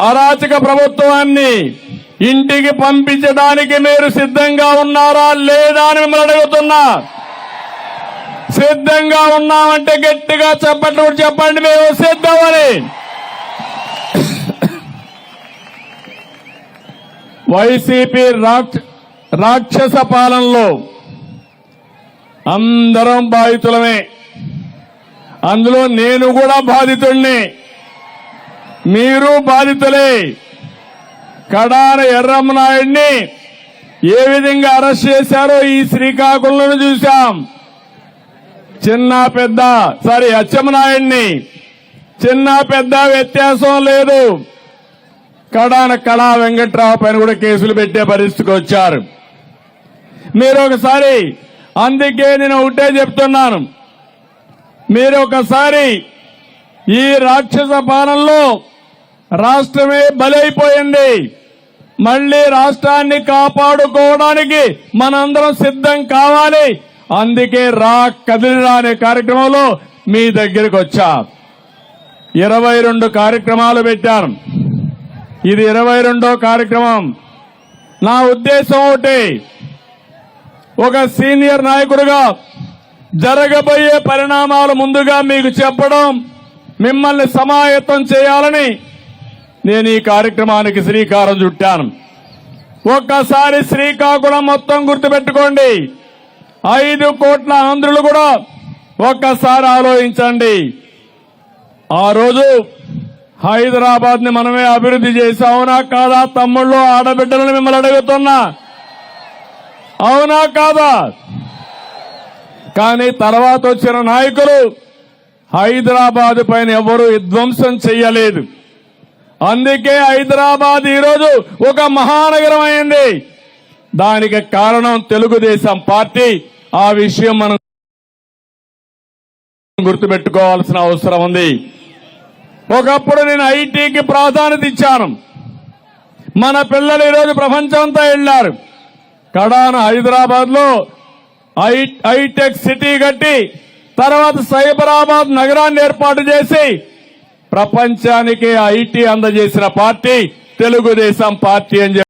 అరాచక ప్రభుత్వాన్ని ఇంటికి పంపించడానికి మీరు సిద్ధంగా ఉన్నారా లేదా అని మిమ్మల్ని అడుగుతున్నా. సిద్ధంగా ఉన్నామంటే గట్టిగా చెప్పట్టు చెప్పండి మేము సిద్ధమని. వైసీపీ రాక్షస పాలనలో అందరం బాధితులమే. అందులో నేను కూడా బాధితుణ్ణి. మీరు బాధితులే. కడాన ఎర్రమ్మనాయుడిని ఏ విధంగా అరెస్ట్ చేశారో ఈ శ్రీకాకుళంలో చూశాం. చిన్న పెద్ద సారీ అచ్చెమ్మనాయుడిని చిన్న పెద్ద వ్యత్యాసం లేదు. కడాన కళా వెంకట్రావు పైన కూడా కేసులు పెట్టే పరిస్థితికి వచ్చారు. మీరు ఒకసారి అందుకే నేను ఒకటే చెప్తున్నాను. మీరు ఒకసారి ఈ రాక్షస పాలనలో రాష్ట్రమే బలైపోయింది. మళ్ళీ రాష్ట్రాన్ని కాపాడుకోవడానికి మనందరం సిద్ధం కావాలి. అందుకే రా కదిలిరా అనే కార్యక్రమంలో మీ దగ్గరికి వచ్చా. ఇరవై రెండు కార్యక్రమాలు పెట్టాను ఇది ఇరవై రెండో కార్యక్రమం. నా ఉద్దేశం ఒకటి ఒక సీనియర్ నాయకుడిగా జరగబోయే పరిణామాలు ముందుగా మీకు చెప్పడం మిమ్మల్ని సమాయత్తం చేయాలని నేను ఈ కార్యక్రమానికి శ్రీకారం చుట్టాను. ఒక్కసారి శ్రీకాకుళం మొత్తం గుర్తుపెట్టుకోండి. ఐదు కోట్ల ఆంధ్రులు కూడా ఒక్కసారి ఆలోచించండి. ఆ రోజు హైదరాబాద్ని మనమే అభివృద్ధి చేసి అవునా కాదా? తమ్ముళ్ళు ఆడబిడ్డలను మిమ్మల్ని అడుగుతున్నా. అవునా కాదా? కానీ తర్వాత వచ్చిన నాయకులు హైదరాబాద్ పైన ఎవరూ విధ్వంసం చెయ్యలేదు అందుకే హైదరాబాద్ ఈరోజు ఒక మహానగరం అయింది. దానికి కారణం తెలుగుదేశం పార్టీ. ఆ విషయం మనం గుర్తుపెట్టుకోవాల్సిన అవసరం ఉంది. ఒకప్పుడు నేను ఐటీకి ప్రాధాన్యత ఇచ్చాను. మన పిల్లలు ఈరోజు ప్రపంచమంతా వెళ్ళారు కడాన హైదరాబాద్లో హైటెక్ సిటీ కట్టి తర్వాత సైబరాబాద్ నగరాన్ని ఏర్పాటు చేసి ప్రపంచానికి ఐటీ అందజేసిన పార్టీ తెలుగుదేశం పార్టీ అని చెప్పి